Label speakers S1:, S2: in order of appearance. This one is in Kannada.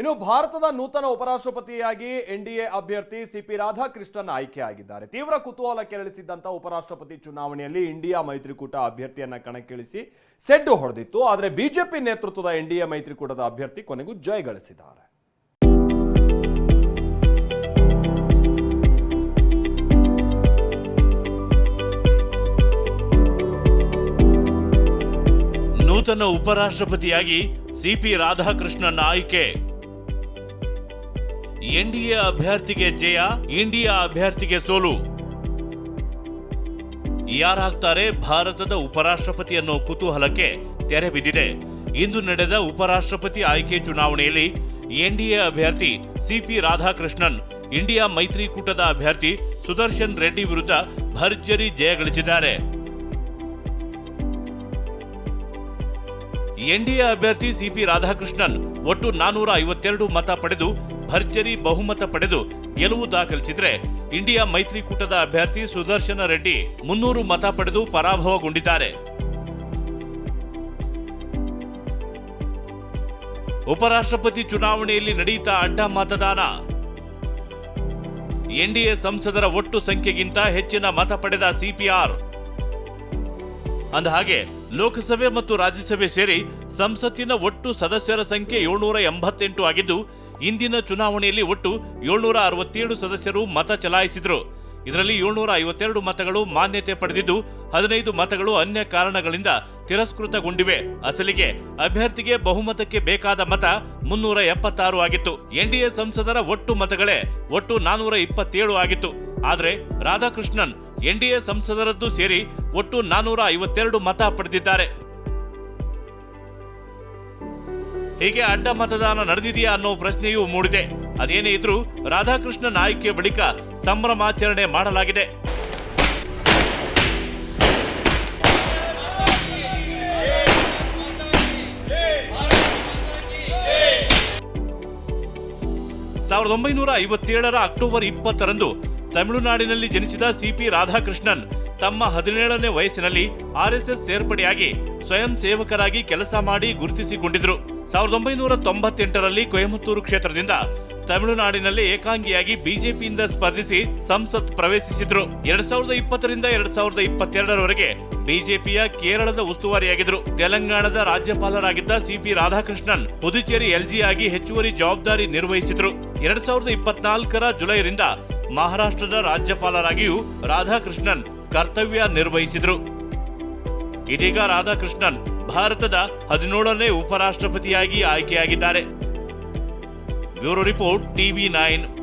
S1: ಇನ್ನು ಭಾರತದ ನೂತನ ಉಪರಾಷ್ಟ್ರಪತಿಯಾಗಿ ಎನ್ ಡಿ ಎ ಅಭ್ಯರ್ಥಿ ಸಿಪಿ ರಾಧಾಕೃಷ್ಣನ್ ಆಯ್ಕೆಯಾಗಿದ್ದಾರೆ. ತೀವ್ರ ಕುತೂಹಲ ಕೆರಳಿಸಿದ್ದಂಥ ಉಪರಾಷ್ಟ್ರಪತಿ ಚುನಾವಣೆಯಲ್ಲಿ ಇಂಡಿಯಾ ಮೈತ್ರಿಕೂಟ ಅಭ್ಯರ್ಥಿಯನ್ನ ಕಣಕ್ಕಿಳಿಸಿ ಸೆಡ್ಡು ಹೊಡೆದಿತ್ತು. ಆದರೆ ಬಿಜೆಪಿ ನೇತೃತ್ವದ ಎನ್ಡಿಎ ಮೈತ್ರಿಕೂಟದ ಅಭ್ಯರ್ಥಿ ಕೊನೆಗೂ ಜಯಗಳಿಸಿದ್ದಾರೆ
S2: ನೂತನ ಉಪರಾಷ್ಟ್ರಪತಿಯಾಗಿ ಸಿಪಿ ರಾಧಾಕೃಷ್ಣನ್ ಆಯ್ಕೆ. ಎನ್ಡಿಎ ಅಭ್ಯರ್ಥಿಗೆ ಜಯ ಇಂಡಿಯಾ ಅಭ್ಯರ್ಥಿಗೆ ಸೋಲು. ಯಾರಾಗ್ತಾರೆ ಭಾರತದ ಉಪರಾಷ್ಟ್ರಪತಿ ಅನ್ನೋ ಕುತೂಹಲಕ್ಕೆ ತೆರೆ ಬಿದ್ದಿದೆ. ಇಂದು ನಡೆದ ಉಪರಾಷ್ಟ್ರಪತಿ ಆಯ್ಕೆ ಚುನಾವಣೆಯಲ್ಲಿ ಎನ್ಡಿಎ ಅಭ್ಯರ್ಥಿ ಸಿಪಿ ರಾಧಾಕೃಷ್ಣನ್, ಇಂಡಿಯಾ ಮೈತ್ರಿಕೂಟದ ಅಭ್ಯರ್ಥಿ ಸುದರ್ಶನ್ ರೆಡ್ಡಿ ವಿರುದ್ಧ ಭರ್ಜರಿ ಜಯ ಗಳಿಸಿದ್ದಾರೆ. ಎನ್ಡಿಎ ಅಭ್ಯರ್ಥಿ ಸಿಪಿ ರಾಧಾಕೃಷ್ಣನ್ ಒಟ್ಟು ನಾನೂರ ಐವತ್ತೆರಡು ಮತ ಪಡೆದು ಭರ್ಜರಿ ಬಹುಮತ ಪಡೆದು ಗೆಲುವು ದಾಖಲಿಸಿದರೆ ಇಂಡಿಯಾ ಮೈತ್ರಿಕೂಟದ ಅಭ್ಯರ್ಥಿ ಸುದರ್ಶನ ರೆಡ್ಡಿ ಮುನ್ನೂರು ಮತ ಪಡೆದು ಪರಾಭವಗೊಂಡಿದ್ದಾರೆ. ಉಪರಾಷ್ಟ್ರಪತಿ ಚುನಾವಣೆಯಲ್ಲಿ ನಡೆಯಿತಾ ಅಡ್ಡ ಮತದಾನ. ಎನ್ಡಿಎ ಸಂಸದರ ಒಟ್ಟು ಸಂಖ್ಯೆಗಿಂತ ಹೆಚ್ಚಿನ ಮತ ಪಡೆದ ಸಿಪಿಆರ್ ಅಂದಹಾಗೆ, ಲೋಕಸಭೆ ಮತ್ತು ರಾಜ್ಯಸಭೆ ಸೇರಿ ಸಂಸತ್ತಿನ ಒಟ್ಟು ಸದಸ್ಯರ ಸಂಖ್ಯೆ ಏಳ್ನೂರ ಎಂಬತ್ತೆಂಟು ಆಗಿದ್ದು, ಇಂದಿನ ಚುನಾವಣೆಯಲ್ಲಿ ಒಟ್ಟು ಏಳ್ನೂರ ಅರವತ್ತೇಳು ಸದಸ್ಯರು ಮತ ಚಲಾಯಿಸಿದರು. ಇದರಲ್ಲಿ ಏಳ್ನೂರ ಐವತ್ತೆರಡು ಮತಗಳು ಮಾನ್ಯತೆ ಪಡೆದಿದ್ದು, ಹದಿನೈದು ಮತಗಳು ಅನ್ಯ ಕಾರಣಗಳಿಂದ ತಿರಸ್ಕೃತಗೊಂಡಿವೆ. ಅಸಲಿಗೆ ಅಭ್ಯರ್ಥಿಗೆ ಬಹುಮತಕ್ಕೆ ಬೇಕಾದ ಮತ ಮುನ್ನೂರ ಎಪ್ಪತ್ತಾರು ಆಗಿತ್ತು. ಎನ್ಡಿಎ ಸಂಸದರ ಒಟ್ಟು ಮತಗಳೇ ಒಟ್ಟು ನಾನೂರ ಇಪ್ಪತ್ತೇಳು ಆಗಿತ್ತು. ಆದರೆ ರಾಧಾಕೃಷ್ಣನ್ ಎನ್ಡಿಎ ಸಂಸದರದ್ದು ಸೇರಿ ಒಟ್ಟು ನಾನೂರ ಐವತ್ತೆರಡು ಮತ ಪಡೆದಿದ್ದಾರೆ. ಹೀಗೆ ಅಡ್ಡ ಮತದಾನ ನಡೆದಿದೆಯಾ ಅನ್ನೋ ಪ್ರಶ್ನೆಯೂ ಮೂಡಿದೆ. ಅದೇನೇ ಇದ್ರೂ ರಾಧಾಕೃಷ್ಣನ್ ಆಯ್ಕೆ ಬಳಿಕ ಸಂಭ್ರಮಾಚರಣೆ ಮಾಡಲಾಗಿದೆ. ಸಾವಿರದ ಒಂಬೈನೂರ ಐವತ್ತೇಳರ ಅಕ್ಟೋಬರ್ ಇಪ್ಪತ್ತರಂದು ತಮಿಳುನಾಡಿನಲ್ಲಿ ಜನಿಸಿದ ಸಿಪಿ ರಾಧಾಕೃಷ್ಣನ್ ತಮ್ಮ ಹದಿನೇಳನೇ ವಯಸ್ಸಿನಲ್ಲಿ ಆರ್ಎಸ್ಎಸ್ ಸೇರ್ಪಡೆಯಾಗಿ ಸ್ವಯಂ ಸೇವಕರಾಗಿ ಕೆಲಸ ಮಾಡಿ ಗುರುತಿಸಿಕೊಂಡಿದ್ರು. ಸಾವಿರದ ಒಂಬೈನೂರ ತೊಂಬತ್ತೆಂಟರಲ್ಲಿ ಕೊಯಮತ್ತೂರು ಕ್ಷೇತ್ರದಿಂದ ತಮಿಳುನಾಡಿನಲ್ಲಿ ಏಕಾಂಗಿಯಾಗಿ ಬಿಜೆಪಿಯಿಂದ ಸ್ಪರ್ಧಿಸಿ ಸಂಸತ್ ಪ್ರವೇಶಿಸಿದ್ರು. ಎರಡ್ ಸಾವಿರದ ಇಪ್ಪತ್ತರಿಂದ ಎರಡ್ ಸಾವಿರದ ಇಪ್ಪತ್ತೆರಡರವರೆಗೆ ಬಿಜೆಪಿಯ ಕೇರಳದ ಉಸ್ತುವಾರಿಯಾಗಿದ್ರು. ತೆಲಂಗಾಣದ ರಾಜ್ಯಪಾಲರಾಗಿದ್ದ ಸಿಪಿ ರಾಧಾಕೃಷ್ಣನ್ ಪುದುಚೇರಿ ಎಲ್ಜಿ ಆಗಿ ಹೆಚ್ಚುವರಿ ಜವಾಬ್ದಾರಿ ನಿರ್ವಹಿಸಿದ್ರು. ಎರಡ್ ಸಾವಿರದ ಇಪ್ಪತ್ನಾಲ್ಕರ ಜುಲೈರಿಂದ ಮಹಾರಾಷ್ಟ್ರದ ರಾಜ್ಯಪಾಲರಾಗಿಯೂ ರಾಧಾಕೃಷ್ಣನ್ ಕರ್ತವ್ಯ ನಿರ್ವಹಿಸಿದರು. ಇದೀಗ ರಾಧಾಕೃಷ್ಣನ್ ಭಾರತದ ಹದಿನೇಳನೇ ಉಪರಾಷ್ಟ್ರಪತಿಯಾಗಿ ಆಯ್ಕೆಯಾಗಿದ್ದಾರೆ. Bureau report TV nine.